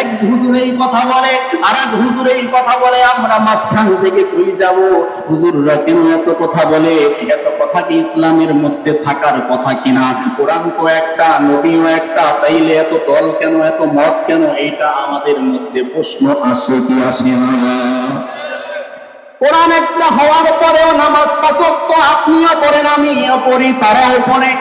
এক হুজুর এই কথা বলে আর এক হুজুর এই কথা বলে, আমরা মাঝখান থেকে কই যাব? হুজুররা কেন এত কথা বলে? এত কথা কি ইসলামের মধ্যে থাকার কথা কিনা? কোরআন তো একটা, নবীও একটা, তাইলে এত দল কেন, এত মত কেন? এইটা আমাদের মধ্যে প্রশ্ন আসে কি আসে না? কোরআন একটা হওয়ার পরেও নামাজ পাঁচক তো আপনিও পড়েন, আমিও পড়ি, তারাও পড়ে।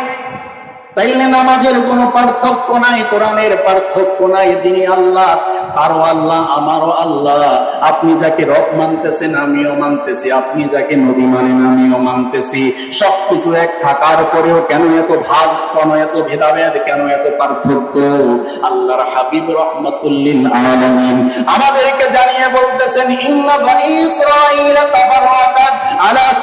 তাইলে নামাজের কোনো পার্থক্য নাই, কোরআনের পার্থক্য নাই, যিনি আল্লাহ, তারও আল্লাহ, আমারও আল্লাহ। আপনি যাকে রব মানতেছেন, আমিও মানতেছি। আপনি যাকে নবী মানেন, আমিও মানতেছি। সবকিছু এক থাকার পরেও কেন এত ভাগ কেন এত ভেদাভেদ, কেন এত পার্থক্য? আল্লাহর হাবিব রহমতুল্লিল আলামিন আমাদেরকে জানিয়ে বলতেছেন, ইন্না বনি ইসরাঈল তাফাররাকাত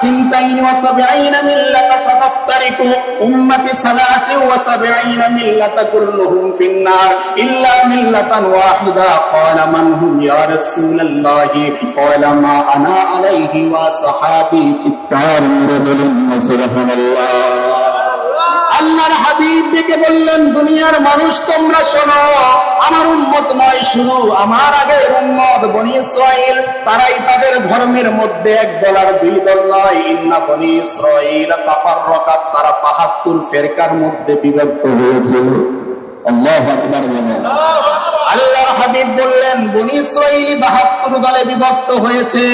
সিনতাইন ওয়া সাবঈনা মিল্লাতা সাতাফতারিকু উম্মতি সালাসি ওয়া সাবঈনা মিল্লাতা কুল্লুহুম ফিন্নার ইল্লা মিল্লাতান ওয়াহিদা। ক্বালা মান হুম ইয়া রাসূলুল্লাহি? ক্বালা মা আনা আলাইহি ওয়া সাহাবী চিৎকার মেরে বলুন আল্লাহর হাবিব ডেকে বললেন, দুনিয়ার মানুষ তোমরা শোনো। শুধু আমার আগের উম্মত বনি ইসরাইল তারাই তাদের ধর্মের মধ্যে এক দল আর দুই দল নয়। ইন্না বনি ইসরাইল তাফাররাকাত, তারা 72 ফেরকার মধ্যে বিভক্ত হয়েছে। আল্লাহু আকবার বলেন। আল্লাহর হাবিব বললেন, বনি ইসরাইলি 72 দলে বিভক্ত হয়েছে।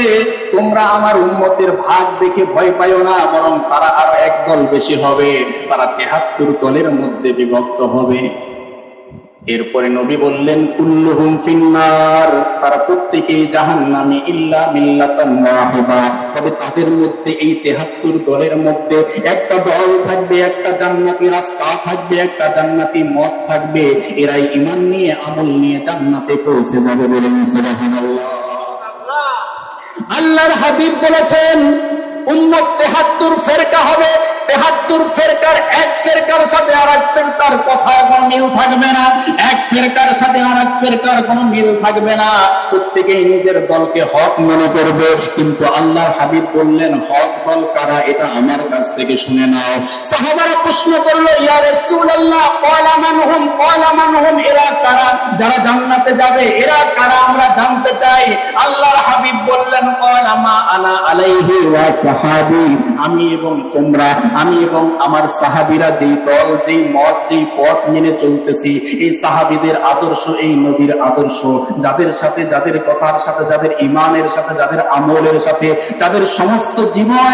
তোমরা আমার উম্মতের ভাগ দেখে ভয় পাইও না, বরং তারা আরও এক দল বেশি হবে, তারা 73 দলের মধ্যে বিভক্ত হবে। এরপরে নবী বললেন, কুল্লুহুম ফিন্নার। তারা প্রত্যেকেই জাহান্নামে ইল্লা মিল্লাতান ওয়াহিদা। তবে তাদের মধ্যে এই 73 দলের মধ্যে একটা দল থাকবে, একটা জান্নাতি রাস্তা থাকবে, একটা জান্নাতি মত থাকবে। এরাই ঈমান নিয়ে, আমল নিয়ে জান্নাতে পৌঁছে যাবে বলেন সুবহানাল্লাহ। আল্লাহর হাবিব বলেছেন, উম্মত তেহাত্তর ফেরকা হবে, তেহাত্তর ফেরকার এক ফেরকার সাথে আর এক ফেরকার কোনো মিল থাকবে না। এক ফেরকার সাথে আর এক ফেরকার কোনো মিল থাকবে না। প্রত্যেকেই নিজের দলকে হক মনে করবে। কিন্তু আল্লাহর হাবিব বললেন, হক দল কারা এটা আমার কাছ থেকে শুনে নাও। সাহাবারা প্রশ্ন করল, ইয়া রাসূলুল্লাহ, ক্বালা মানহুম ক্বালা মানহুম এরা কারা? যারা জান্নাতে যাবে, এরা কারা? আমরা জানতে চাই। আল্লাহর হাবিব বললেন আনা আলাইহি ওয়া আমি এবং তোমরা, আমি এবং আমার সাহাবীরা যেই দল, যেই মত, যেই পথ মেনে চলতেছি, এই সাহাবীদের আদর্শ, এই নবীর আদর্শ। যাদের সাথে, যাদের কথার সাথে, যাদের ইমানের সাথে, যাদের আমলের সাথে, যাদের সমস্ত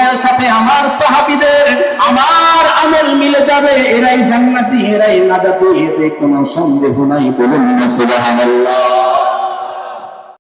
জীবনের সাথে আমার সাহাবিদের আমার আমল মিলে যাবে, এরাই জান্নাতি, এরাই নাজাতি, এতে কোনো সন্দেহ নাই। বলুন না, সুবহানাল্লাহ।